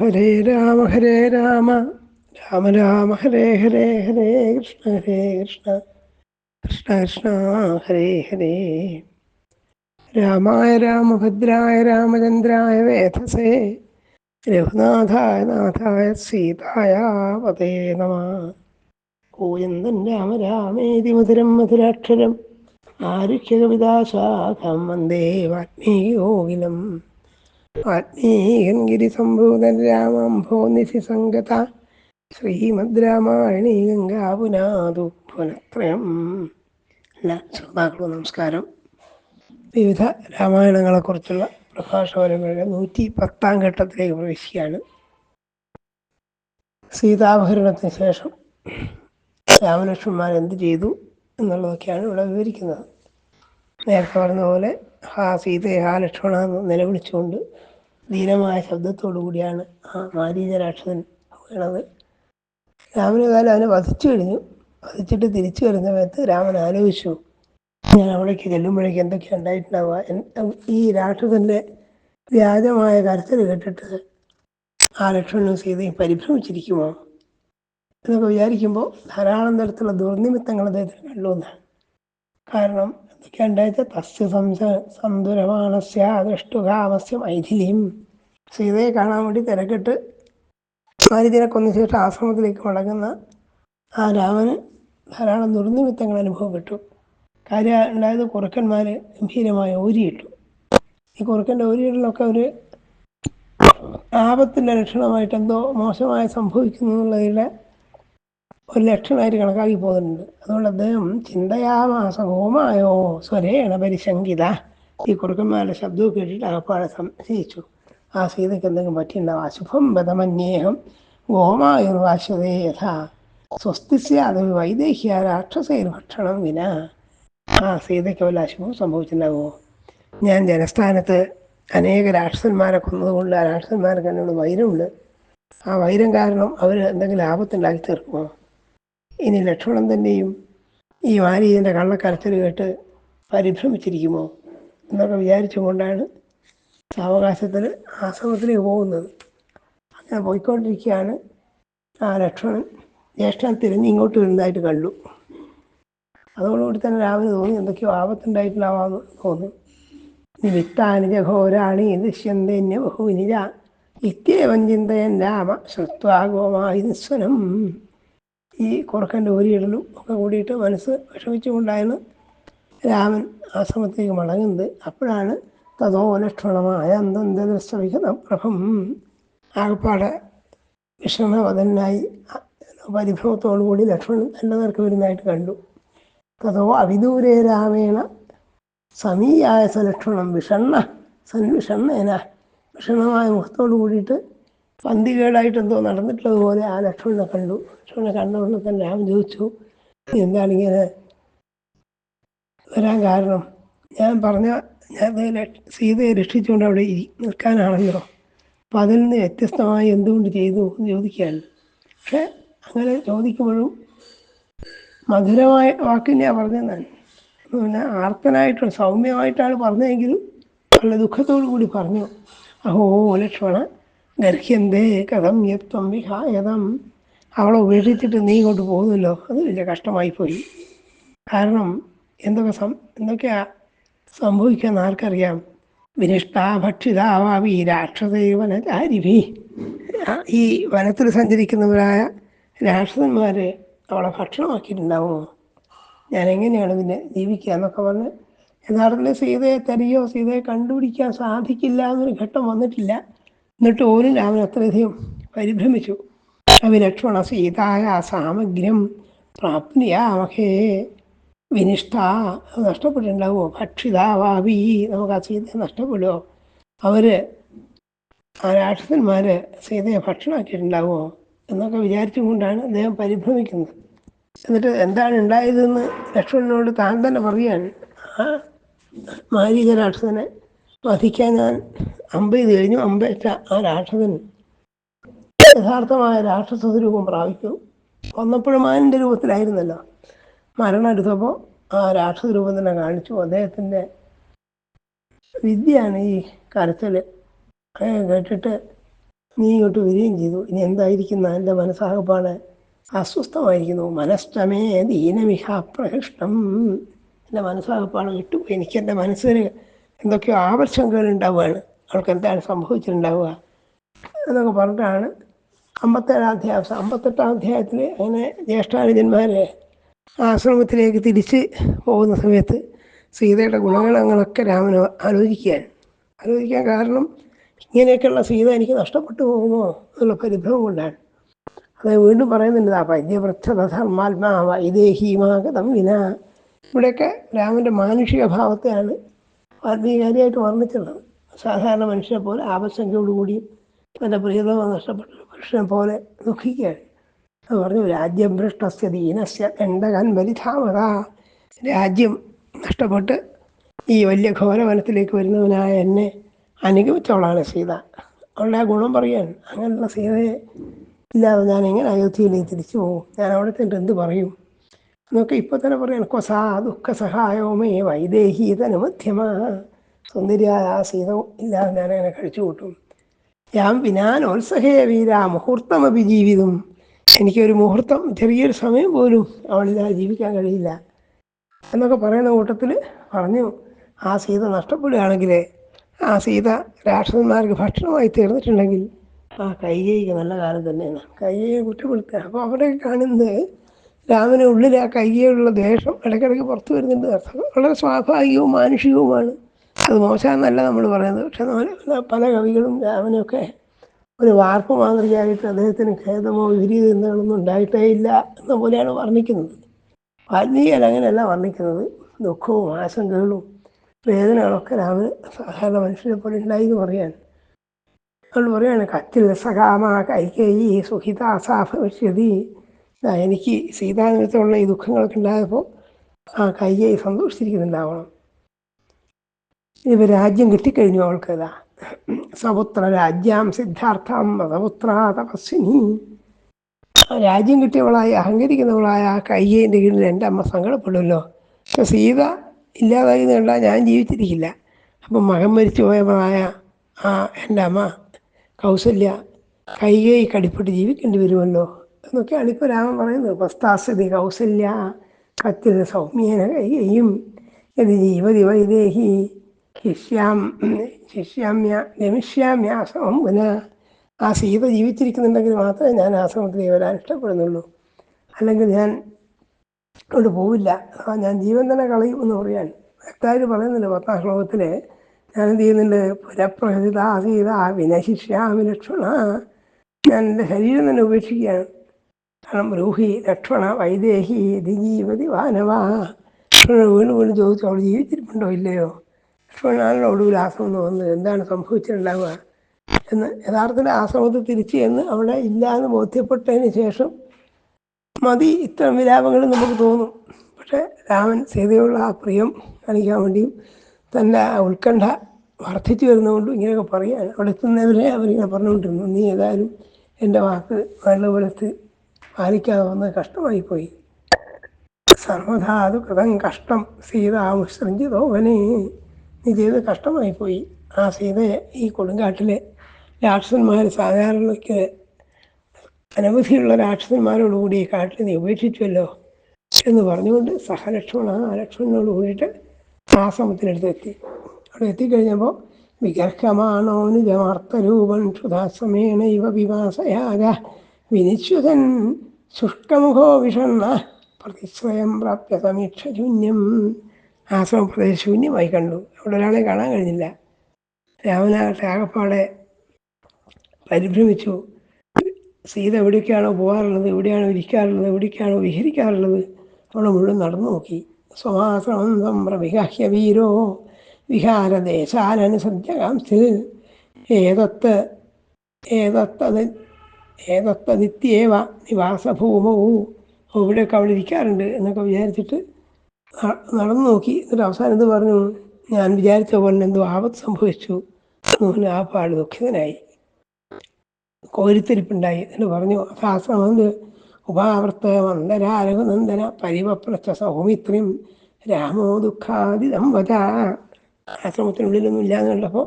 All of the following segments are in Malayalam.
ഹരേ രാമ ഹരേ രാമ. രാമ രാമ ഹരേ ഹരേ ഹരേ കൃഷ്ണ ഹരേ കൃഷ്ണ. കൃഷ്ണ കൃഷ്ണ ഹരേ ഹരേ. രാമായ രാമഭദ്രായ രാമചന്ദ്രായ വേധസേ. രഘുനാഥായ നാഥായ സീതായ പതേ നമ. കൂയന്തൻ രാമ രാമേതി മധുരം മധുരാക്ഷരം. ആരുഹ്യ കവിതാശാഖം വന്ദേ വാൽമീകിയോകിലം ആത്മീയൻ ഗിരിസംഭൂതൻ രാമംഭോ നിധി സംഗത. ശ്രീമദ് രാമായണി ഗംഗാപുനാതു പുനത്രയം. എല്ലാ ശ്രോതാക്കളും നമസ്കാരം. വിവിധ രാമായണങ്ങളെക്കുറിച്ചുള്ള പ്രഭാഷണങ്ങളുടെ നൂറ്റി പത്താം ഘട്ടത്തിലേക്ക് പ്രവേശിക്കുകയാണ്. സീതാപഹരണത്തിന് ശേഷം രാമലക്ഷ്മന്മാർ എന്ത് ചെയ്തു എന്നുള്ളതൊക്കെയാണ് ഇവിടെ വിവരിക്കുന്നത്. നേരത്തെ പറഞ്ഞ പോലെ ഹാ സീതയെ ഹാ നിലവിളിച്ചുകൊണ്ട് ധീരമായ ശബ്ദത്തോടു കൂടിയാണ് ആ മാരീചരാക്ഷസൻ വീണത്. രാമന് കാലം അവനെ വധിച്ചു കഴിഞ്ഞു. വധിച്ചിട്ട് തിരിച്ചു വരുന്ന സമയത്ത് രാമൻ ആലോചിച്ചു ഞാൻ അവിടേക്ക് ചെല്ലുമ്പോഴേക്ക് എന്തൊക്കെയാണ് ഉണ്ടായിട്ടുണ്ടാവുക? ഈ രാക്ഷസന്റെ വ്യാജമായ കരച്ചിൽ കേട്ടിട്ട് ആ ലക്ഷ്മണനും സീതയും പരിഭ്രമിച്ചിരിക്കുമോ എന്നൊക്കെ വിചാരിക്കുമ്പോൾ ധാരാളം തരത്തിലുള്ള ദുർനിമിത്തങ്ങൾ അദ്ദേഹത്തിന് കണ്ടുവന്നാണ് കാരണം എന്തൊക്കെയാണ് തസ്യ സംസ സന്തുരമാണസ്യ ദൃഷ്ടുകാമസ്യ മൈഥിലിയും സീതയെ കാണാൻ വേണ്ടി തിരക്കിട്ട് മാരുതിനെ കൊന്ന ശേഷം ആശ്രമത്തിലേക്ക് മടങ്ങുന്ന ആ രാമന് ധാരാളം ദുർനിമിത്തങ്ങൾ അനുഭവപ്പെട്ടു. കാര്യം ഉണ്ടായത് കുറുക്കന്മാർ ഗംഭീരമായ ഓരിയിട്ടു. ഈ കുറുക്കന്റെ ഓരിയിടലൊക്കെ ഒരു ആപത്തിന്റെ ലക്ഷണമായിട്ട് എന്തോ മോശമായി സംഭവിക്കുന്നു എന്നുള്ളതിന്റെ ഒരു ലക്ഷണമായിട്ട് കണക്കാക്കി പോകുന്നുണ്ട്. അതുകൊണ്ട് അദ്ദേഹം ചിന്തയാമാസ ഹോമായോ സ്വരേണ പരിശങ്കിത. ഈ കുറുക്കന്മാരുടെ ശബ്ദവും കേട്ടിട്ട് അകപ്പാടെ സംശയിച്ചു. ആ സീതയ്ക്ക് എന്തെങ്കിലും പറ്റിയിട്ടുണ്ടാവും? അശുഭം ബദമന്യേഹം ഗോമായുർവാശ്വതേ യഥാ. സ്വസ്തി സ്യാത് വൈദേഹ്യ രാക്ഷസേ ഭക്ഷണം വിന. ആ സീതയ്ക്ക് വല്ല അശുഭം സംഭവിച്ചിട്ടുണ്ടാവുമോ? ഞാൻ ജനസ്ഥാനത്ത് അനേക രാക്ഷസന്മാരെ കൊന്നതുകൊണ്ട് ആ രാക്ഷസന്മാർക്ക് എന്നോട് വൈരമുണ്ട് ആ വൈരം കാരണം അവർ എന്തെങ്കിലും ആപത്തുണ്ടാക്കി തീർക്കുമോ? ഇനി ലക്ഷ്മണൻ തന്നെയും ഈ വാരീതിന്റെ കള്ളക്കരച്ചിൽ കേട്ട് പരിഭ്രമിച്ചിരിക്കുമോ എന്നൊക്കെ വിചാരിച്ചുകൊണ്ടാണ് സാവകാശത്തിൽ ആശ്രമത്തിലേക്ക് പോകുന്നത്. അങ്ങനെ പോയിക്കൊണ്ടിരിക്കുകയാണ്. ആ ലക്ഷ്മണൻ ജ്യേഷ്ഠൻ തിരിഞ്ഞ് ഇങ്ങോട്ട് വരുന്നതായിട്ട് കണ്ടു. അതോടുകൂടി തന്നെ രാവിലെ തോന്നി എന്തൊക്കെയോ ആപത്തുണ്ടായിട്ടുണ്ടാവാമെന്ന് തോന്നി. നിമിത്താനി ജഘോരാണി ദൃശ്യന്തന്യ ബഹുവിനിര ഇത്യേവം ചിന്തയൻ രാമ ശ്രുത്വാഗോമായി നിസ്വനം. ഈ കുറുക്കന്റെ ഓരിയിടലും ഒക്കെ കൂടിയിട്ട് മനസ്സ് വിഷമിച്ചുകൊണ്ടാണ് രാമൻ ആശ്രമത്തേക്ക് മടങ്ങുന്നത്. അപ്പോഴാണ് തതോ ലക്ഷണമായ അന്തന്തരസ്രവിക്കുന്ന പ്രഭം. ആകപ്പാടെ വിഷമവതനായി പരിഭ്രമത്തോടുകൂടി ലക്ഷ്മണൻ എന്റെ നേർക്ക് വരുന്നതായിട്ട് കണ്ടു. തതോ അവിദൂരേ രാമേണ സമീയായ സലക്ഷണം വിഷണ്ണ സൻവിഷണ്ണേന വിഷണ്ണമായ മുഖത്തോട് കൂടിയിട്ട് പന്തികേടായിട്ട് എന്തോ നടന്നിട്ടുള്ളതുപോലെ ആ ലക്ഷ്മണനെ കണ്ടു. ലക്ഷ്മണനെ കണ്ട ഉടനെ തന്നെ രാമൻ ചോദിച്ചു എന്താണ് ഇങ്ങനെ വരാൻ കാരണം? ഞാൻ പറഞ്ഞ ഞാൻ സീതയെ രക്ഷിച്ചുകൊണ്ട് അവിടെ നിൽക്കാനാണല്ലോ. അപ്പം അതിൽ നിന്ന് വ്യത്യസ്തമായി എന്തുകൊണ്ട് ചെയ്തു എന്ന് ചോദിക്കുകയാണ്. പക്ഷെ അങ്ങനെ ചോദിക്കുമ്പോഴും മധുരമായ വാക്കിനെയാണ് ഞാൻ. പിന്നെ ആർത്തനായിട്ടുള്ള സൗമ്യമായിട്ടാണ് പറഞ്ഞതെങ്കിലും നല്ല ദുഃഖത്തോടു കൂടി പറഞ്ഞു അഹോ ലക്ഷ്മണ ഗർഹ്യന്തേ കഥം യത്വം വിഹായതം. അവളെ ഉപേക്ഷിച്ചിട്ട് നീ ഇങ്ങോട്ട് പോകുന്നല്ലോ. അത് വലിയ കഷ്ടമായി പോയി. കാരണം എന്തൊക്കെ സം എന്തൊക്കെയാ സംഭവിക്കാന്ന് ആർക്കറിയാം? വിനിഷ്ടാ ഭക്ഷിതാവാവി രാക്ഷസൈവനചാരിഭി. ഈ വനത്തിൽ സഞ്ചരിക്കുന്നവരായ രാക്ഷസന്മാർ അവളെ ഭക്ഷണമാക്കിയിട്ടുണ്ടാവുമോ? ഞാൻ എങ്ങനെയാണ് പിന്നെ ജീവിക്കുക എന്നൊക്കെ പറഞ്ഞ് യഥാർത്ഥത്തിൽ സീതയെ തരികയോ സീതയെ കണ്ടുപിടിക്കാൻ സാധിക്കില്ല എന്നൊരു ഘട്ടം വന്നിട്ടില്ല. എന്നിട്ട് ഓരും രാമൻ അത്രയധികം പരിഭ്രമിച്ചു. അവിലക്ഷ്മണ സീതായ സാമഗ്രം പ്രാപ്നിയാമഹേ. വിനിഷ്ഠ നഷ്ടപ്പെട്ടിട്ടുണ്ടാവോ നഷ്ടപ്പെട്ടിട്ടുണ്ടാവുമോ? ഭക്ഷിതാവാവി നമുക്ക് ആ സീതയെ നഷ്ടപ്പെടുമോ? അവർ ആ രാക്ഷസന്മാർ സീതയെ ഭക്ഷണമാക്കിയിട്ടുണ്ടാവുമോ എന്നൊക്കെ വിചാരിച്ചുകൊണ്ടാണ് അദ്ദേഹം പരിഭ്രമിക്കുന്നത്. എന്നിട്ട് എന്താണ് ഉണ്ടായതെന്ന് ലക്ഷ്മണനോട് താൻ തന്നെ പറയുകയാണ്. ആ മാരീക രാക്ഷസനെ വധിക്കാൻ ഞാൻ അമ്പ ചെയ്ത് കഴിഞ്ഞു. അമ്പേറ്റ ആ രാക്ഷസൻ യഥാർത്ഥമായ രാക്ഷസ സ്വരൂപം പ്രാപിച്ചു. വന്നപ്പോഴും മാനിന്റെ രൂപത്തിലായിരുന്നല്ലോ മരണം എടുത്തപ്പോൾ ആ രാക്ഷസ രൂപം തന്നെ കാണിച്ചു. അദ്ദേഹത്തിന്റെ വിദ്യയാണ് ഈ കരച്ചൽ കേട്ടിട്ട് നീ ഇങ്ങോട്ട് വരികയും ചെയ്തു. ഇനി എന്തായിരിക്കുന്ന? എന്റെ മനസ്സാകപ്പാട് അസ്വസ്ഥമായിരിക്കുന്നു. മനസ്റ്റമേ ദീനമിഹ പ്രഹിഷ്ടം എന്റെ മനസ്സാകപ്പാട് വിട്ടുപോയി. എനിക്ക് എന്റെ മനസ്സിന് എന്തൊക്കെയോ ആവശ്യങ്ങൾ ഉണ്ടാവുകയാണ് അവൾക്ക് എന്താണ് സംഭവിച്ചിട്ടുണ്ടാവുക? എന്നൊക്കെ പറഞ്ഞിട്ടാണ് അമ്പത്തേഴാം അധ്യായം അമ്പത്തെട്ടാം അധ്യായത്തിൽ അങ്ങനെ ജ്യേഷ്ഠാനുജന്മാരെ ആശ്രമത്തിലേക്ക് തിരിച്ച് പോകുന്ന സമയത്ത് സീതയുടെ ഗുണഗണങ്ങളൊക്കെ രാമൻ ആലോചിക്കാൻ. ആലോചിക്കാൻ കാരണം ഇങ്ങനെയൊക്കെയുള്ള സീത എനിക്ക് നഷ്ടപ്പെട്ടു പോകുമോ എന്നുള്ള പരിഭ്രമം കൊണ്ടാണ്. അത് വീണ്ടും പറയുന്നുണ്ട് ആ പദ്യവൃദ്ധധർമാത്മാ വൈദേഹീമാഗതം വിന. ഇവിടെയൊക്കെ രാമന്റെ മാനുഷിക ഭാവത്തെയാണ് വാൽമീകാരിയായിട്ട് വർണിച്ചിട്ടുള്ളത് സാധാരണ മനുഷ്യനെ പോലെ ആപശങ്കയോടുകൂടിയും തന്റെ പ്രിയതമ നഷ്ടപ്പെട്ട മനുഷ്യനെ പോലെ ദുഃഖിക്കുകയാണ്. അത് പറഞ്ഞു രാജ്യം ഭ്രഷ്ടസ്യ ദീനസ്യ കണ്ടകൻ ബലിധാമത രാജ്യം നഷ്ടപ്പെട്ട് ഈ വലിയ ഘോരവനത്തിലേക്ക് വരുന്നവനായ എന്നെ അനുഗമിച്ചവളാണ് സീത. അവളുടെ ആ ഗുണം പറയാൻ അങ്ങനെയുള്ള സീതയെ ഇല്ലാതെ ഞാൻ എങ്ങനെ അയോധ്യയിലേക്ക് തിരിച്ചു പോകും? ഞാൻ അവിടെ ചെന്നിട്ട് എന്ത് പറയും? എന്നൊക്കെ ഇപ്പോൾ തന്നെ പറയാണ് കൊസാ ദുഃഖ സഹായോമേ വൈദേഹീതന മധ്യമ. സുന്ദരിയായ ആ സീത ഇല്ലാതെ ഞാൻ അങ്ങനെ കഴിച്ചു കൂട്ടും. ഞാൻ വിനാനോത്സഹേ വീര മുഹൂർത്തമപി ജീവിതം. എനിക്കൊരു മുഹൂർത്തം ചെറിയൊരു സമയം പോലും അവളില്ലാതെ ജീവിക്കാൻ കഴിയില്ല. എന്നൊക്കെ പറയുന്ന കൂട്ടത്തിൽ പറഞ്ഞു ആ സീത നഷ്ടപ്പെടുകയാണെങ്കിൽ ആ സീത രാക്ഷസന്മാർക്ക് ഭക്ഷണമായി തീർന്നിട്ടുണ്ടെങ്കിൽ ആ കൈകൈക്ക് നല്ല കാലം തന്നെയാണ്. കൈകൈ കുറ്റപ്പെടുത്തുക. അപ്പോൾ അവിടെ കാണുന്നത് രാമന് ഉള്ളിൽ ആ കൈകയുള്ള ദേഷം ഇടയ്ക്കിടയ്ക്ക് പുറത്തു വരുന്നുണ്ട്. അർത്ഥം വളരെ സ്വാഭാവികവും മാനുഷികവുമാണ്. അത് മോശമെന്നല്ല നമ്മൾ പറയുന്നത്. പക്ഷെ പല കവികളും രാമനെയൊക്കെ ഒരു വാർപ്പ് മാതൃകയായിട്ട് അദ്ദേഹത്തിന് ഖേദമോ വിപരീത ചിന്തകളൊന്നും ഉണ്ടായിട്ടേ ഇല്ല എന്ന പോലെയാണ് വർണിക്കുന്നത്. വാൽമീകിയൻ അങ്ങനെയല്ല വർണിക്കുന്നത്. ദുഃഖവും ആശങ്കകളും വേദനകളൊക്കെ രാമന് സാധാരണ മനുഷ്യരെ പോലെ ഉണ്ടായി എന്ന് പറയാണ്. അതുകൊണ്ട് പറയാണ് കത്തിൽ സകാമ കൈകേയി സുഹിതാസാ ഭവിഷ്യതി ദാ എനിക്ക് സീതാനിമിത്തമുള്ള ഈ ദുഃഖങ്ങളൊക്കെ ഉണ്ടായപ്പോൾ ആ കയ്യായി സന്തോഷിച്ചിരിക്കുന്നുണ്ടാവണം. ഇനിയിപ്പോൾ രാജ്യം കിട്ടിക്കഴിഞ്ഞു അവൾക്ക് ഇതാ. സപുത്ര രാജ്യാം സിദ്ധാർത്ഥം മതപുത്ര തപസ്വിനി രാജ്യം കിട്ടിയവളായി അഹങ്കരിക്കുന്നവളായ ആ കയ്യേന്റെ കീഴിൽ എന്റെ അമ്മ സങ്കടപ്പെടുമല്ലോ. പക്ഷെ സീത ഇല്ലാതായി കണ്ടാൽ ഞാൻ ജീവിച്ചിരിക്കില്ല. അപ്പം മകൻ മരിച്ചു പോയവളായ ആ എന്റെ അമ്മ കൗസല്യ കൈകൈ കടിപ്പെട്ട് ജീവിക്കേണ്ടി വരുമല്ലോ. എന്നൊക്കെയാണ് ഇപ്പോൾ രാമൻ പറയുന്നത്. പസ്താസ്ഥിതി കൗസല്യ കത്തിൽ സൗമ്യേന കൈകയും ഇത് ജീവതി വൈദേഹി ശിഷ്യാം ശിഷ്യാമ്യ രമിഷ്യാമ്യാശ്രമം പിന്നെ ആ സീത ജീവിച്ചിരിക്കുന്നുണ്ടെങ്കിൽ മാത്രമേ ഞാൻ ആശ്രമത്തിൽ വരാൻ ഇഷ്ടപ്പെടുന്നുള്ളൂ. അല്ലെങ്കിൽ ഞാൻ അവിടെ പോവില്ല. ഞാൻ ജീവൻ തന്നെ കളയും എന്ന് പറയാൻ. വ്യക്തമായിട്ട് പറയുന്നില്ല പത്താം ശ്ലോകത്തിൽ ഞാൻ എന്ത് ചെയ്യുന്നുണ്ട്? പുരപ്രഹിത സീത വിനശിഷ്യാമി ലക്ഷ്മണ ഞാൻ എന്റെ ശരീരം തന്നെ ഉപേക്ഷിക്കുകയാണ്. കാരണം ബ്രൂഹി ലക്ഷ്മണ വൈദേഹി ദിജീവതി വാനവാ. ലക്ഷ്മണ വീണ്ടും വീണ്ടും ചോദിച്ചു അവൾ ജീവിച്ചിരിപ്പുണ്ടോ ഇല്ലയോ? ലക്ഷ്മണനാണല്ലോ ഒടുവിൽ ആശ്രമം വന്നത് എന്താണ് സംഭവിച്ചിട്ടുണ്ടാവുക? എന്ന് യഥാർത്ഥത്തിൽ ആശ്രമത്തിൽ തിരിച്ചു എന്ന് അവിടെ ഇല്ല എന്ന് ബോധ്യപ്പെട്ടതിന് ശേഷം മതി ഇത്തരം വിലാപങ്ങൾ നമുക്ക് തോന്നും. പക്ഷേ രാമൻ സീതയുള്ള ആ പ്രിയം കാണിക്കാൻ വേണ്ടിയും തന്റെ ഉത്കണ്ഠ വർദ്ധിച്ചു വരുന്നതുകൊണ്ടും ഇങ്ങനെയൊക്കെ പറയുകയാണ് അവിടെ എത്തുന്നവരെ അവരിങ്ങനെ പറഞ്ഞുകൊണ്ടിരുന്നു. നീ ഏതായാലും എന്റെ വാക്ക് നല്ലപോലെ പാലിക്കാതെ വന്നത് കഷ്ടമായിപ്പോയി സർവധാതു കൃതം കഷ്ടം. സീതാമുസൃഞ്ചിതോവനെ നീ ചെയ്ത് കഷ്ടമായിപ്പോയി. ആ സീതയെ ഈ കൊടുങ്കാട്ടിലെ രാക്ഷസന്മാർ സാധാരണയ്ക്ക് അനവധിയുള്ള രാക്ഷസന്മാരോടുകൂടി ഈ കാട്ടിൽ നീ ഉപേക്ഷിച്ചുവല്ലോ എന്ന് പറഞ്ഞുകൊണ്ട് സഹലക്ഷ്മണ ആ ലക്ഷ്മണനോട് കൂടിയിട്ട് ആശ്രമത്തിനടുത്തെത്തി. അവിടെ എത്തിക്കഴിഞ്ഞപ്പോൾ വിഗർഹമാണോ വിഗർഹമാണോനുജമാർത്തരൂപൻ ക്ഷുധാസമേണ ഇവ വിവാസയാഗ. വിനിശ്വതൻ ശുഷ്കമുഖോ വിഷണ്ണ പ്രതിസ്വയം പ്രാപ്യ സമീക്ഷ ശൂന്യം. ആശ്രമ പ്രദേശം ശൂന്യമായി കണ്ടു. അവിടെ ഒരാളെ കാണാൻ കഴിഞ്ഞില്ല. രാമനാകട്ടെ ആകപ്പാടെ പരിഭ്രമിച്ചു. സീത എവിടേക്കാണോ പോകാറുള്ളത്? എവിടെയാണോ ഇരിക്കാറുള്ളത്? എവിടേക്കാണോ വിഹരിക്കാറുള്ളത്? അവിടെ മുഴുവൻ നടന്നു നോക്കി. സ്വമാശ്രമം സംപ്രവിഹാഹ്യ വീരോ വിഹാരദേശാലനുസദ്യകാംസ്ഥിൽ ഏതത്ത് ഏതത്തത് ഏതത്തതിത്യേവ നിവാസഭൂമോ. ഇവിടെയൊക്കെ അവിടെ ഇരിക്കാറുണ്ട് എന്നൊക്കെ വിചാരിച്ചിട്ട് നടന്നു നോക്കി. എന്നിട്ട് അവസാനം ഇത് പറഞ്ഞു? ഞാൻ വിചാരിച്ച പോലെ എന്തോ ആപത്ത് സംഭവിച്ചു മോഹൻ ആ പാട് ദുഃഖിതനായി. കോരിത്തിരിപ്പുണ്ടായി എന്ന് പറഞ്ഞു. അസാശ്രമം ഉപാവർത്ത മന്ദരാരഘുനന്ദന പരിവപ്രച്ച സൗമിത്രിം രാമോ ദുഃഖാതിതം വച. ആശ്രമത്തിനുള്ളിലൊന്നും ഇല്ലാന്ന് കണ്ടപ്പോൾ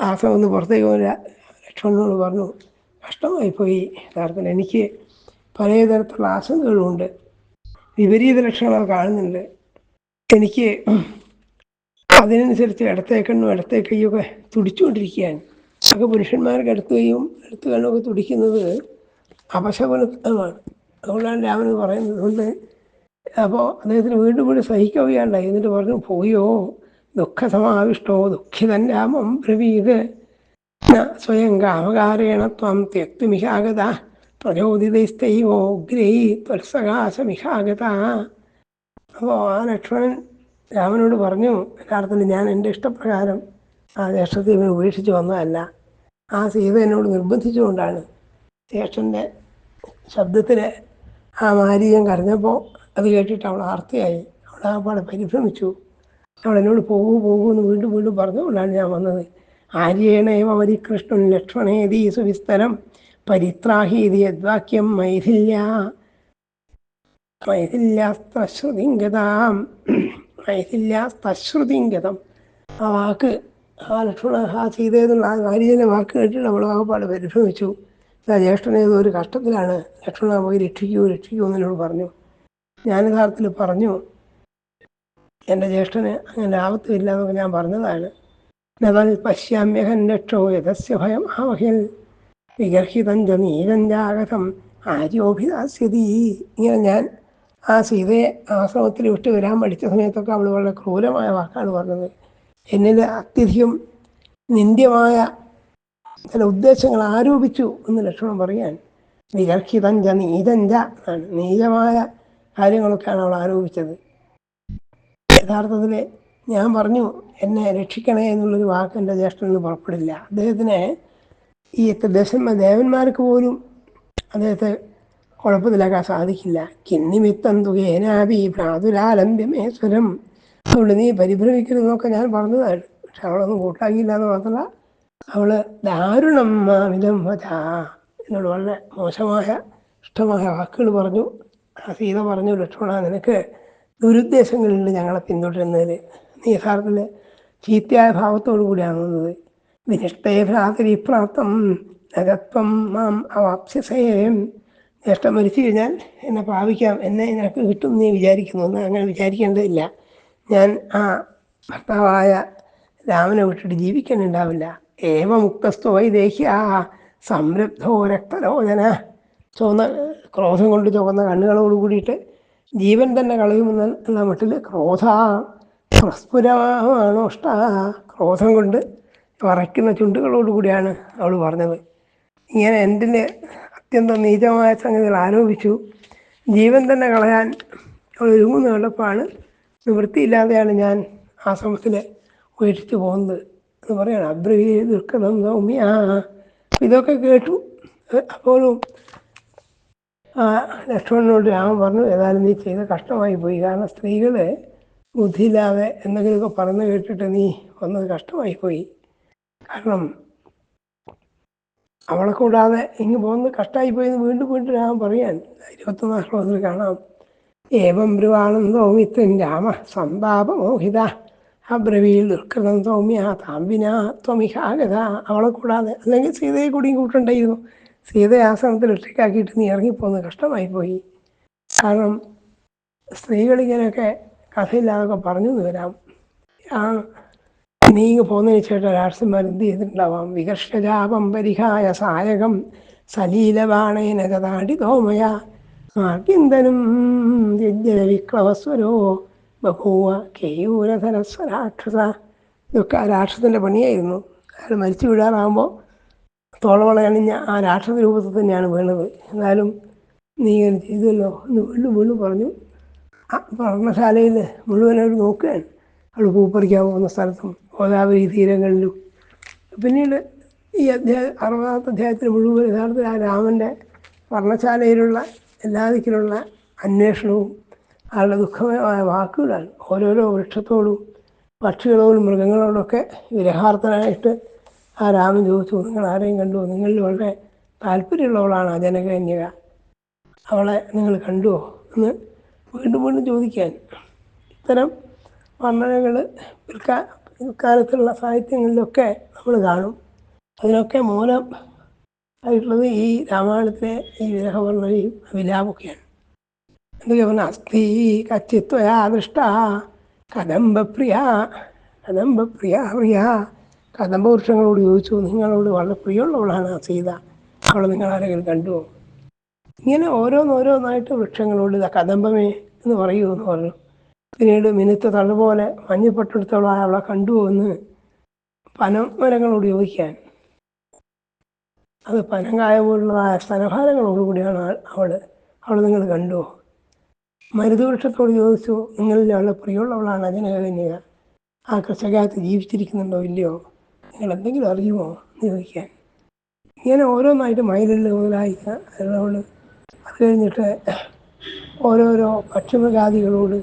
ആശ്രമം ഒന്ന് പുറത്തേക്ക് ലക്ഷ്മണനോട് പറഞ്ഞു കഷ്ടമായി പോയി യഥാർത്ഥത്തിൽ എനിക്ക് പലതരത്തിലുള്ള ആശങ്കകളുമുണ്ട് വിപരീത ലക്ഷണങ്ങൾ കാണുന്നുണ്ട്. എനിക്ക് അതിനനുസരിച്ച് ഇടത്തേക്കണ്ണും ഇടത്തേക്കൈയൊക്കെ തുടിച്ചുകൊണ്ടിരിക്കുകയാണ്. ഒക്കെ പുരുഷന്മാർക്ക് അടുത്ത് കൈയും അടുത്ത് കണ്ണൊക്കെ തുടിക്കുന്നത് അപശകുനമാണ് അതുകൊണ്ടാണ് രാമൻ പറയുന്നത്. കൊണ്ട് അപ്പോൾ അദ്ദേഹത്തിന് വീണ്ടും വീണ്ടും സഹിക്കുകയാണ്ടായി. എന്നിട്ട് പറഞ്ഞു പോയോ? ദുഃഖസമാവിഷ്ടോ? ദുഃഖിതൻ രാമം ബ്രവീത്. സ്വയം കാമകാരേണ ത്വം തെക്തുമിഹാഗത പ്രചോദിതൈസ്തൈവോഗ്രൈ ത്വത്സകാശമിഹാഗത അപ്പോൾ ആ ലക്ഷ്മണൻ രാമനോട് പറഞ്ഞു യഥാർത്ഥത്തിൽ ഞാൻ എന്റെ ഇഷ്ടപ്രകാരം ആ ജ്യേഷ്ഠത്തെ ഇവൻ ഉപേക്ഷിച്ച് വന്നതല്ല. ആ സീത എന്നോട് നിർബന്ധിച്ചുകൊണ്ടാണ് ജ്യേഷ്ഠന്റെ ശബ്ദത്തിൽ ആ മാരീയം കരഞ്ഞപ്പോൾ അത് കേട്ടിട്ട് അവൾ ആർത്തിയായി. അവൾ ആ പാടെ പരിഭ്രമിച്ചു. അവൾ എന്നോട് പോകൂ പോകൂ എന്ന് വീണ്ടും വീണ്ടും പറഞ്ഞുകൊണ്ടാണ് ഞാൻ വന്നത്. ആര്യേണേവ വരികൃഷ്ണൻ ലക്ഷ്മണേതി സുവിസ്തരം പരിത്രാഹീതി യദ്വാക്യം മൈഥില്യ. മൈഥില്യാസ്തശ്രുതിങ്കതാം മൈഥില്യാസ്തശ്രുതിങ്കതം ആ വാക്ക് ആ ലക്ഷ്മണ ആ സീതയെന്നുള്ള ആ ആര്യനെ വാക്ക് കേട്ടിട്ട് നമ്മൾ ആകപ്പാട് പരിഭ്രമിച്ചു. ആ ഒരു കഷ്ടത്തിലാണ്. ലക്ഷ്മണ പോയി രക്ഷിക്കൂ രക്ഷിക്കൂ എന്നോട് പറഞ്ഞു. ഞാൻ യഥാർത്ഥത്തിൽ പറഞ്ഞു എന്റെ ജ്യേഷ്ഠന് അങ്ങനെ ആപത്തുമില്ല എന്നൊക്കെ ഞാൻ പറഞ്ഞതാണ്. നവൽ പശ്യാമ്യഹൻ രക്ഷോ യഥസ്യ ഭയം ആവഹിൽ. വിഗർഹിതം ച നീരഞ്ജാഗതം ആര്യോഭിദാസ്യതി. ഇങ്ങനെ ഞാൻ ആ സീതയെ ആശ്രമത്തിൽ വിട്ട് വരാൻ പഠിച്ച സമയത്തൊക്കെ അവൾ വളരെ ക്രൂരമായ വാക്കാണ് പറഞ്ഞത്. എന്നിൽ അത്യധികം നിന്ദ്യമായ ചില ഉദ്ദേശങ്ങൾ ആരോപിച്ചു എന്ന് ലക്ഷണം പറയാൻ വിഗർഹിതഞ്ച നീതഞ്ച ആണ് നീചമായ കാര്യങ്ങളൊക്കെയാണ് അവൾ ആരോപിച്ചത്. യഥാർത്ഥത്തിൽ ഞാൻ പറഞ്ഞു എന്നെ രക്ഷിക്കണേ എന്നുള്ളൊരു വാക്ക് എന്റെ ജ്യേഷ്ഠനിൽ പുറപ്പെടില്ല. അദ്ദേഹത്തിന് ഈ ദശമ ദേവന്മാർക്ക് പോലും അദ്ദേഹത്തെ കുഴപ്പത്തിലാക്കാൻ സാധിക്കില്ല. കിന്നിമിത്തം തുകേനാവി പ്രാതുരാലംബ്യമേശ്വരം. അതുകൊണ്ട് നീ പരിഭ്രമിക്കരുതെന്നൊക്കെ ഞാൻ പറഞ്ഞതാണ്. പക്ഷെ അവളൊന്നും കൂട്ടാക്കിയില്ല എന്ന് മാത്രമല്ല അവൾ ദാരുണം മാമിതം വധാ എന്നോട് വളരെ മോശമായ ഇഷ്ടമായ വാക്കുകൾ പറഞ്ഞു. ആ സീത പറഞ്ഞു ലക്ഷ്മണ നിനക്ക് ദുരുദ്ദേശങ്ങളുണ്ട് ഞങ്ങളെ പിന്തുടരുന്നതിൽ. നീ യഥാർത്ഥത്തിൽ ചീത്തയായ ഭാവത്തോടു കൂടിയാണ് വന്നത് വിനിഷ്ടേ ഭ്രാതരി പ്രാപ്തം നഗത്വം മാം അവാപ്സ്യസേയം ജ്യേഷ്ഠം മരിച്ചു കഴിഞ്ഞാൽ എന്നെ പാവിക്കാം എന്നെ നിനക്ക് കിട്ടും നീ വിചാരിക്കുന്നു. എന്ന് അങ്ങനെ വിചാരിക്കേണ്ടതില്ല. ഞാൻ ആ ഭർത്താവായ രാമനെ വിട്ടിട്ട് ജീവിക്കാനുണ്ടാവില്ല ഏവ ദേഹി ആ സംരബ്ധോ രക്തലോചന ചുവന്ന ക്രോധം കൊണ്ട് ചുവന്ന കണ്ണുകളോട് കൂടിയിട്ട് ജീവൻ തന്നെ കളയുമെന്ന് എന്ന മട്ടിൽ ക്രോധ പ്രസ്ഫുരമാണോ ഇഷ്ട? ക്രോധം കൊണ്ട് വറയ്ക്കുന്ന ചുണ്ടുകളോട് കൂടിയാണ് അവൾ പറഞ്ഞത്. ഇങ്ങനെ എന്റെ അത്യന്തം നീചമായ സംഗതികൾ ആരോപിച്ചു? ജീവൻ തന്നെ കളയാൻ അവൾ ഒരുങ്ങുന്ന കണ്ടപ്പോഴാണ് നിവൃത്തിയില്ലാതെയാണ് ഞാൻ ആശ്രമത്തിൽ ഉപേക്ഷിച്ച് പോകുന്നത് എന്ന് പറയാണ്. അബ്രവീ ദുർഘടം സൗമ്യ. ഇതൊക്കെ കേട്ടു. അപ്പോഴും ലക്ഷ്മണനോട് രാമൻ പറഞ്ഞു ഏതായാലും നീ ചെയ്ത് കഷ്ടമായി പോയി. കാരണം സ്ത്രീകൾ ബുദ്ധിയില്ലാതെ എന്തെങ്കിലുമൊക്കെ പറഞ്ഞു കേട്ടിട്ട് നീ വന്നത് കഷ്ടമായി പോയി. കാരണം അവളെ കൂടാതെ ഇങ്ങ് പോകുന്നത് കഷ്ടമായി പോയി എന്ന് വീണ്ടും വീണ്ടും രാമൻ പറയാൻ ഇരുപത്തൊന്നാം ശ്ലോകത്തിൽ കാണാം. ഏവം ബ്രുവാണെന്നോ മിത്രൻ രാമ സന്താപമോഹിത ബ്രവിയിൽ ദുർഘടം സൗമ്യ താമ്പിന ത്വമിഹാഗത അവളെ കൂടാതെ അല്ലെങ്കിൽ സീതയെ കൂടിയും കൂട്ടുണ്ടായിരുന്നു. സീതയെ ആസനത്തിൽ ഒറ്റയ്ക്കാക്കിയിട്ട് നീ ഇറങ്ങിപ്പോകുന്നത് കഷ്ടമായി പോയി. കാരണം സ്ത്രീകളിങ്ങനെയൊക്കെ കഥയില്ലാതൊക്കെ പറഞ്ഞു വരാം ആ നീങ്ങി പോകുന്നതിന് ശേഷം രാഷ്ട്രന്മാർ എന്ത് ചെയ്തിട്ടുണ്ടാവാം? വികർഷജാപം പരിഹായ സായകം സലീലബാണേന കഥാടി തോമയ. ആർക്കിന്തനും വിക്ലവസ്വരോ ബഹൂവ കേയൂരധനസ്വരാക്ഷസ. ഇതൊക്കെ ആ രാക്ഷസന്റെ പണിയായിരുന്നു. അയാൾ മരിച്ചു വീഴാറാകുമ്പോൾ തോളവള അണിഞ്ഞ ആ രാക്ഷസ രൂപത്തിൽ തന്നെയാണ് വീണത്. എന്നാലും നീ ഇങ്ങനെ ചെയ്തല്ലോ എന്ന് വീണ്ടും വീണ്ടും പറഞ്ഞു. ആ പഠനശാലയിൽ മുഴുവൻ അവർ നോക്കുകയാണ്. അവൾ പൂപ്പറിക്കാൻ പോകുന്ന സ്ഥലത്തും ഗോദാവരി തീരങ്ങളിലും. പിന്നീട് ഈ അധ്യായ അറുപതാമത്തെ അധ്യായത്തിൽ മുഴുവൻ യഥാർത്ഥത്തിൽ ആ രാമന്റെ വർണശാലയിലുള്ള എല്ലാ ദിക്കിലുള്ള അന്വേഷണവും ആളുടെ ദുഃഖമായ വാക്കുകളാണ്. ഓരോരോ വൃക്ഷത്തോടും പക്ഷികളോടും മൃഗങ്ങളോടൊക്കെ വിരഹാർത്ഥനായിട്ട് ആ രാമൻ ചോദിച്ചു നിങ്ങൾ ആരെയും കണ്ടു? നിങ്ങളിൽ വളരെ താല്പര്യമുള്ളവളാണ് ആ ജനകന്യക. അവളെ നിങ്ങൾ കണ്ടുവോ? എന്ന് വീണ്ടും വീണ്ടും ചോദിക്കാൻ. ഇത്തരം വർണനകൾ പിൽക്കാ പിൽക്കാലത്തുള്ള സാഹിത്യങ്ങളിലൊക്കെ നമ്മൾ കാണും. അതിനൊക്കെ മൂലം ആയിട്ടുള്ളത് ഈ രാമായണത്തിലെ ഈ വിരഹവർണനയും വിലാപൊക്കെയാണ് എന്തൊക്കെ പറഞ്ഞ? അസ്ഥി കച്ചിത്വയാ ദൃഷ്ട കദംബപ്രിയ കദംബപ്രിയ പ്രിയ കദംബവൃക്ഷങ്ങളോട് ചോദിച്ചു നിങ്ങളോട് വളരെ പ്രിയമുള്ളവളാണ് സീത. അവളെ നിങ്ങൾ ആരെങ്കിലും കണ്ടുവോ? ഇങ്ങനെ ഓരോന്നോരോന്നായിട്ട് വൃക്ഷങ്ങളോട് കദംബമേ എന്ന് പറയൂ എന്ന് പറഞ്ഞു. പിന്നീട് മിനുത്ത തള്ളുപോലെ മഞ്ഞപ്പെട്ടെടുത്തോളം അവളെ കണ്ടുപോകുന്നു എന്ന് പനമരങ്ങളോട് ചോദിക്കാൻ അത് പനങ്കായ പോലുള്ളതായ സ്തനഭാരങ്ങളോടുകൂടിയാണ് അവൾ അവൾ നിങ്ങൾ കണ്ടുവോ മരുതവൃക്ഷത്തോട് ചോദിച്ചു നിങ്ങളിൽ അവളെ പ്രിയമുള്ളവളാണ് അജനകന്യക ആ കൃഷകത്ത് ജീവിച്ചിരിക്കുന്നുണ്ടോ ഇല്ലയോ? നിങ്ങൾ എന്തെങ്കിലും അറിയുമോ? എന്ന് ചോദിക്കാൻ. ഇങ്ങനെ ഓരോന്നായിട്ട് മയിലുള്ള മുതലായി. അവൾ അത് കഴിഞ്ഞിട്ട് ഓരോരോ പക്ഷിമൃഗാദികളോട്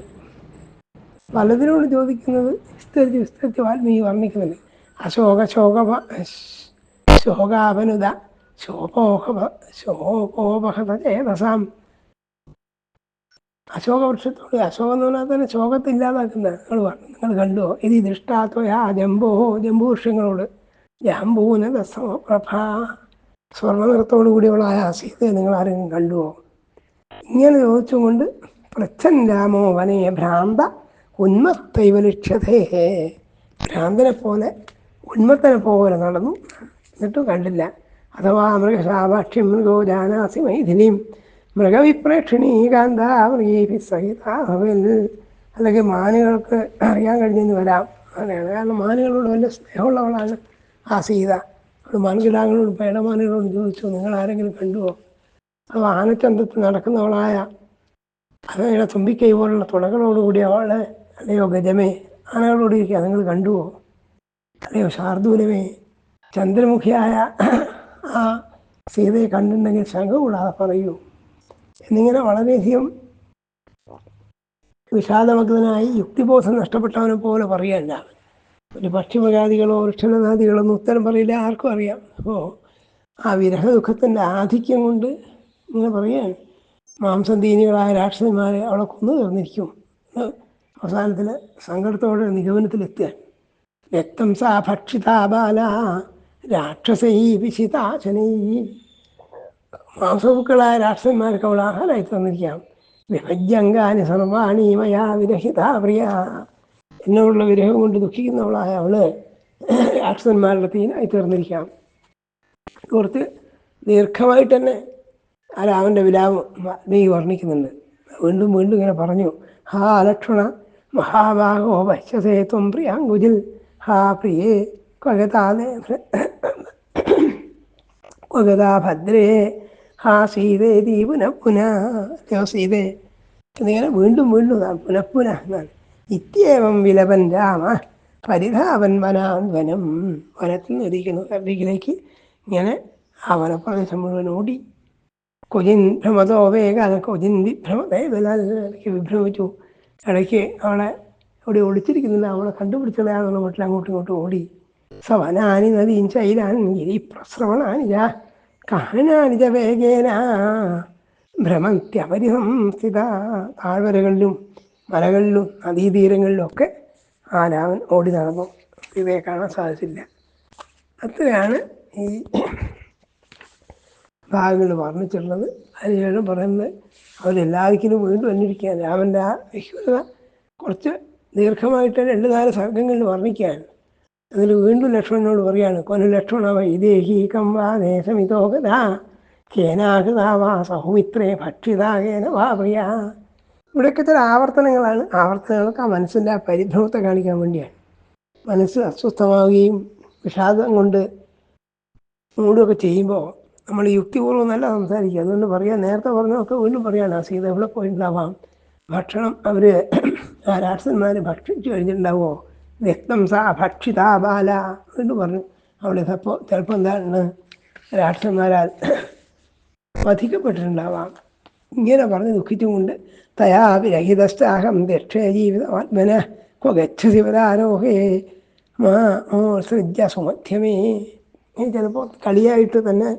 പലതിനോട് ചോദിക്കുന്നത് വിസ്തരിച്ച് വിസ്തരിച്ച് വാൽമീകി വർണിക്കുന്നുണ്ട് അശോക ശോക ശോകാപനുത ശോപോഹ ശോപോപഹത ചേതസാം. അശോകവൃക്ഷത്തോട് അശോകം എന്ന് പറഞ്ഞാൽ തന്നെ ശോകത്തെ ഇല്ലാതാക്കുന്ന നിങ്ങൾ പറഞ്ഞു. നിങ്ങൾ കണ്ടുവോ ഇത് ദൃഷ്ടാത്വയാ ജംബോ ജംബു വൃക്ഷങ്ങളോട് ജാമ്പൂന ദസമപ്രഭ സ്വർണ നിറത്തോടു കൂടിയുള്ള ആ സീതയെ നിങ്ങൾ ആരെങ്കിലും കണ്ടുവോ? ഇങ്ങനെ ചോദിച്ചുകൊണ്ട് പ്രച്ഛൻ രാമോ വനേ ഭ്രാന്ത ഉന്മത്തൈവലക്ഷതേ. ഭ്രാന്തനെ പോലെ ഉന്മത്തനെ പോലെ നടന്നു. എന്നിട്ടും കണ്ടില്ല. അഥവാ മൃഗശാപാക്ഷി മൃഗോ ജാനാസി മൈഥിലിയും മൃഗവിപ്രേക്ഷിണി കാന്ത മൃഗീ സഹിത അല്ലെങ്കിൽ മാനുകൾക്ക് അറിയാൻ കഴിഞ്ഞെന്ന് വരാം. അങ്ങനെയാണ് കാരണം മാനുകളോട് വലിയ സ്നേഹമുള്ളവളാണ് ആ സീത. അവൾ മാൻകിടാങ്ങളോടും പേടമാനുകളോടും ചോദിച്ചു നിങ്ങൾ ആരെങ്കിലും കണ്ടുവോ? ആ ആനച്ചന്തത്ത് നടക്കുന്നവളായ അവയുടെ തുമ്പിക്കൈ പോലുള്ള തുണകളോടുകൂടി അവളെ അല്ലയോ ഗജമേ ആനകളോട് ഇരിക്കുക നിങ്ങൾ കണ്ടുവോ? അല്ലയോ ശാർദൂലമേ ചന്ദ്രമുഖിയായ ആ സീതയെ കണ്ടിട്ടുണ്ടെങ്കിൽ ശങ്ക കൂടാതെ പറയൂ. എന്നിങ്ങനെ വളരെയധികം വിഷാദമഗ്നായി യുക്തിബോധം നഷ്ടപ്പെട്ടവനെ പോലെ പറയല്ല ഒരു പക്ഷിമജാതികളോ വൃക്ഷണനാദികളോ ഒന്നും ഉത്തരം പറയില്ല ആർക്കും അറിയാം. അപ്പോൾ ആ വിരഹ ദുഃഖത്തിന്റെ ആധിക്യം കൊണ്ട് ഇങ്ങനെ പറയാൻ മാംസദീനികളായ രാക്ഷസന്മാരെ അവളെ കൊന്നു തീർന്നിരിക്കും. അവസാനത്തിൽ സങ്കടത്തോടെ നിഗമനത്തിലെത്തുക രക്തം സാ ഭക്ഷിതാ ബാല രാക്ഷസൈ വിശിതാശനൈ മാംസഭുക്കളായ രാക്ഷസന്മാർക്ക് അവൾ ആഹാരമായി തന്നിരിക്കാം. വിഭജ്യങ്കാനി സർവാണി മയാ വിരഹിത പ്രിയ. എന്നോടുള്ള വിരഹം കൊണ്ട് ദുഃഖിക്കുന്നവളായ അവൾ അക്ഷന്മാരുടെ തീനായി തീർന്നിരിക്കാം കുറച്ച് ദീർഘമായിട്ട് തന്നെ ആ രാമന്റെ വിലാപം നീ വർണിക്കുന്നുണ്ട്. വീണ്ടും വീണ്ടും ഇങ്ങനെ പറഞ്ഞു ഹാ അലക്ഷണ മഹാഭാഗോ വശസേ ത്വം പ്രിയാങ്കുജിൽ. ഹാ പ്രിയേ കൊകതാതെ കൊകതാ ഭദ്രേ ഹാ സീതേ തീ പുനഃ സീതേ എന്നിങ്ങനെ വീണ്ടും വീണ്ടും പുനഃ പുനഃ എന്നാണ്. ഇത്യേവം വിലപൻ രാമ പരിധാവൻ വനാന്തനം വനത്തിൽ നിന്ന് ഇരിക്കുന്നു അരികിലേക്ക് ഇങ്ങനെ ആ വനപ്രദേശം മുഴുവൻ ഓടി. കൊജിൻ ഭ്രമതോ വേഗ കൊജിൻ വിഭ്രമതേ വിഭ്രമിച്ചു. ഇടയ്ക്ക് അവളെ അവിടെ ഒളിച്ചിരിക്കുന്നില്ല അവളെ കണ്ടുപിടിച്ചതാണെന്നുള്ള മട്ടിൽ അങ്ങോട്ടും ഇങ്ങോട്ടും ഓടി. സവനാനി നദീൻ ചൈലാൻ ഗിരി പ്രശ്രവണാനിജ കാനാനിജ വേഗേന. ഭ്രമത്യപരിസംസ്ഥിത താഴ്വരകളിലും മലകളിലും നദീതീരങ്ങളിലും ഒക്കെ ആ രാമൻ ഓടി നടന്നു. ഇവയെ കാണാൻ സാധിച്ചില്ല. അത്രയാണ് ഈ ഭാഗങ്ങൾ വർണിച്ചിട്ടുള്ളത്. അതിനുശേഷം പറയുന്നത് അവരെല്ലാവർക്കും വീണ്ടും അന്വേഷിക്കാൻ രാമന്റെ ആ വിശ്വത കുറച്ച് ദീർഘമായിട്ട് രണ്ട് നാല് സർഗങ്ങളിൽ വർണിക്കാൻ അതിൽ വീണ്ടും ലക്ഷ്മണനോട് പറയാണ് കൊനു ലക്ഷ്മണ വൈദേഹി ഇതോ ഗതാ കേനാകൃതാ വാ സഹുമിത്രേ ഭക്ഷിതാകേന വാ പ്രിയ. ഇവിടെയൊക്കെ ചില ആവർത്തനങ്ങളാണ്. ആവർത്തനങ്ങൾക്ക് ആ മനസ്സിന്റെ ആ പരിഭ്രമത്തെ കാണിക്കാൻ വേണ്ടിയാണ്. മനസ്സ് അസ്വസ്ഥമാവുകയും വിഷാദം കൊണ്ട് മൂടുകയൊക്കെ ചെയ്യുമ്പോൾ നമ്മൾ യുക്തിപൂർവം നല്ല സംസാരിക്കുക. അതുകൊണ്ട് പറയാം നേരത്തെ പറഞ്ഞതൊക്കെ വീണ്ടും പറയാണ് ആ സീത എവിടെ പോയിട്ടുണ്ടാവാം? ഭക്ഷണം അവർ ആ രാക്ഷസന്മാർ ഭക്ഷിച്ചു കഴിഞ്ഞിട്ടുണ്ടാവോ? വ്യക്തം സാ ഭക്ഷിതാ ബാല എന്ന് പറഞ്ഞു. അവിടെ ചിലപ്പോൾ ചിലപ്പോൾ എന്താണ്? രാക്ഷസന്മാരാൽ വധിക്കപ്പെട്ടിട്ടുണ്ടാവാം. ഇങ്ങനെ പറഞ്ഞ് ദുഃഖിച്ചുകൊണ്ട് തയാ വിരഹിതസ്താഹം ദക്ഷേ ജീവിതമാത്മന ക്വ ഗച്ഛതി പരാരോഹേ മാ സൃജ്യ സുമധ്യമേ. ചിലപ്പോൾ കളിയായിട്ട് തന്നെ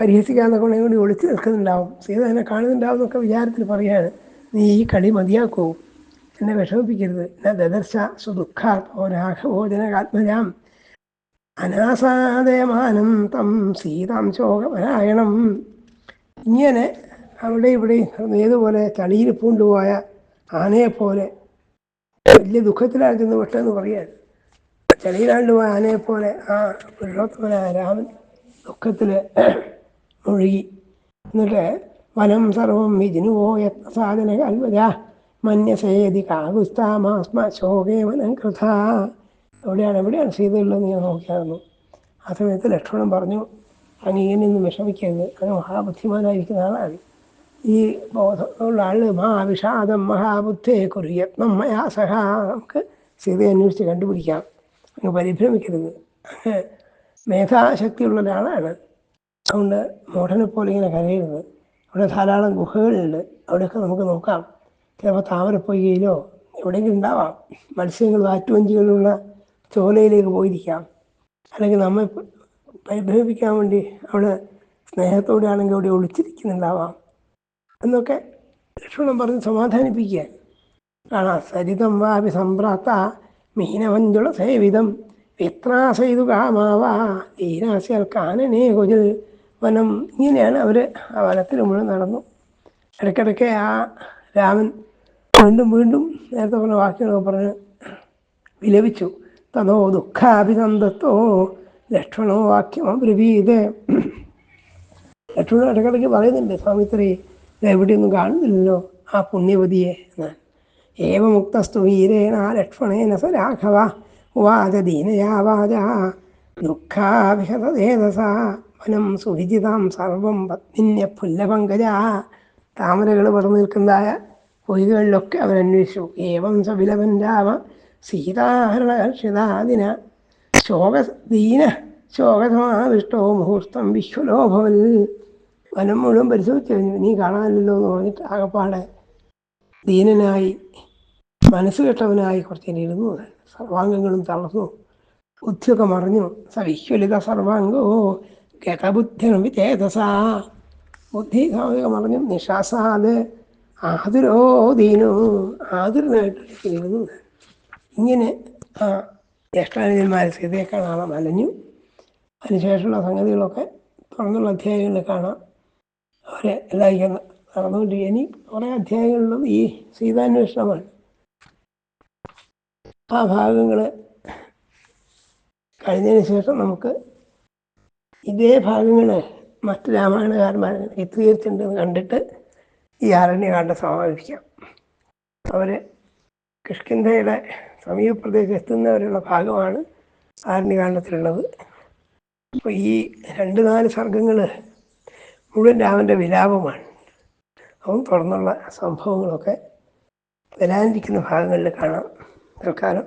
പരിഹസിക്കാന്നൊക്കെ ഉണ്ടെങ്കിൽ കൂടി ഒളിച്ചു നിൽക്കുന്നുണ്ടാവും. സീത എന്നെ കാണുന്നുണ്ടാവും എന്നൊക്കെ വിചാരത്തിൽ പറയാണ്. നീ ഈ കളി മതിയാക്കൂ. എന്നെ വിഷമിപ്പിക്കരുത്. എന്നെ ദദർശ സുദുഃഖാത്മോ രാഘവോജനകാത്മജാം അനാസാദയമാനം തം സീതാം ശോകപരായണം. ഇങ്ങനെ അവിടെ ഇവിടെ ഏതുപോലെ തളിയിൽ പൂണ്ടുപോയ ആനയെപ്പോലെ വലിയ ദുഃഖത്തിലായിരുന്നു വിട്ടെന്ന് പറയാൻ. ചെളിയിലാണ്ട് പോയ ആനയെപ്പോലെ ആ പുരുഷോത്തമനായ രാമൻ ദുഃഖത്തിൽ മുഴുകി. എന്നിട്ട് വനം സർവം വിജിനുവോ യത്നസാധന കൽവജ മന്യസേതി കാകുസ്താമാസ്മ ശോകേ വനം കൃഥ. എവിടെയാണ് എവിടെയാണ് സീതയുള്ളതെന്ന് ഞാൻ നോക്കിയായിരുന്നു ആ സമയത്ത് ലക്ഷ്മണൻ പറഞ്ഞു അങ്ങ് ഇങ്ങനെയൊന്നും വിഷമിക്കരുത്. അങ്ങ് മഹാബുദ്ധിമാനായിരിക്കുന്ന ആളാണ്. ഈ ബോധമുള്ള ആൾ മഹാവിഷാദം മഹാബുദ്ധേ കുറി യത്നം മയാ സഹ നമുക്ക് സീതയെ അന്വേഷിച്ച് കണ്ടുപിടിക്കാം. അങ്ങ് പരിഭ്രമിക്കരുത്. മേധാശക്തിയുള്ള ഒരാളാണ് അതുകൊണ്ട് മോഠനെ പോലെ ഇങ്ങനെ കരയരുത്. അവിടെ ധാരാളം ഗുഹകളുണ്ട്. അവിടെയൊക്കെ നമുക്ക് നോക്കാം. ചിലപ്പോൾ താമരപ്പൊയ്യയിലോ എവിടെയെങ്കിലും ഉണ്ടാവാം. മത്സ്യങ്ങൾ വാറ്റുവഞ്ചികളുള്ള ചോലയിലേക്ക് പോയിരിക്കാം. അല്ലെങ്കിൽ നമ്മെ പരിഭ്രമിപ്പിക്കാൻ വേണ്ടി അവിടെ സ്നേഹത്തോടെ ആണെങ്കിൽ അവിടെ ഒളിച്ചിരിക്കുന്നുണ്ടാവാം. എന്നൊക്കെ ലക്ഷ്മണൻ പറഞ്ഞ് സമാധാനിപ്പിക്കുക. കാണാം സരിതം വാപി സംപ്രാത്ത മീനവഞ്ചുള സേവിതം. വിത്രാസൈതു കാമാവാ ഈനാശയാൽ കാനനേ കൊതിൽ വനം ഇങ്ങനെയാണ് അവർ ആ വനത്തിൽ മുഴുവൻ നടന്നു. ഇടയ്ക്കിടയ്ക്ക് ആ രാമൻ വീണ്ടും വീണ്ടും നേരത്തെ പറഞ്ഞ വാക്കുകളൊക്കെ പറഞ്ഞ് വിലപിച്ചു. തതോ ദുഃഖാഭിനന്ദത്തോ ലക്ഷ്മണോ വാക്യം അബ്രവീത് ലക്ഷ്മണോ ഇടയ്ക്കിടയ്ക്ക് പറയുന്നുണ്ട് സ്വാമിത്രി എവിടെയൊന്നും കാണുന്നില്ലല്ലോ ആ പുണ്യവതിയെ എന്നാൽ ഏവമുക്തസ്തു വീരേണ ലക്ഷ്മണേന സ രാഘവ വാച ദീനയാവാച ദുഃഖാഭിഹതേതസ വനം സുവിജിതാം സർവം പത്മിന്യ പുല്ലപങ്കജ താമരകൾ പറഞ്ഞു നിൽക്കുന്നതായ പൊയ്കളിലൊക്കെ അവരന്വേഷിച്ചു. ഏവം സവിലവൻ രാമ സീതാഹരണകർഷിതാദിന ശോക ദീന ശോകസമാവിഷ്ടോ മുഹൂർത്തം വിശ്വലോഭവൽ. വനം മുഴുവൻ പരിശോധിച്ചു കഴിഞ്ഞു. നീ കാണാനല്ലോ എന്ന് പറഞ്ഞിട്ട് ആകപ്പാടെ ദീനനായി മനസ്സ് കെട്ടവനായി കുറച്ച് ഇരുന്നു. സർവാംഗങ്ങളും തളർന്നു. ബുദ്ധിയൊക്കെ മറിഞ്ഞു. സവിശ്വലിത സർവാംഗോ ഗതബുദ്ധനും വിചേതസാ ബുദ്ധി സ്വാമിക മറിഞ്ഞു നിശാസാത്. ആതുരോ ദീനോ ആതുരനായിട്ട് ഇരുന്നു. ഇങ്ങനെ ആ ജ്യേഷ്ഠാനുജന്മാരെ സീതയെ കാണാൻ അലഞ്ഞു അതിനുശേഷമുള്ള സംഗതികളൊക്കെ തുറന്നുള്ള അധ്യായങ്ങളിൽ കാണാം. അവരെ എല്ലാവർക്കും നടന്നുകൊണ്ടിരിക്കുക ഇനി കുറേ അധ്യായങ്ങളിലും ഈ സീതാന്വേഷണമാണ്. ആ ഭാഗങ്ങൾ കഴിഞ്ഞതിന് ശേഷം നമുക്ക് ഇതേ ഭാഗങ്ങൾ മറ്റ് രാമായണകാരന്മാർ ചിത്രീകരിച്ചിട്ടുണ്ടെന്ന് കണ്ടിട്ട് ഈ ആരണ്യകാണ്ഡം സമാപിക്കാം. അവർ കിഷ്കിന്ധയുടെ സമീപ പ്രദേശത്ത് എത്തുന്നവരുള്ള ഭാഗമാണ് ആരണ്യകാണ്ഡത്തിലുള്ളത്. അപ്പോൾ ഈ രണ്ട് നാല് സർഗങ്ങൾ മുഴുവൻ രാമന്റെ വിലാപമാണ്. അവൻ തുടർന്നുള്ള സംഭവങ്ങളൊക്കെ വരാനിരിക്കുന്ന ഭാഗങ്ങളിൽ കാണാം. തൽക്കാലം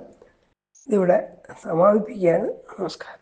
ഇതിവിടെ സമാപിപ്പിക്കുകയാണ്. നമസ്കാരം.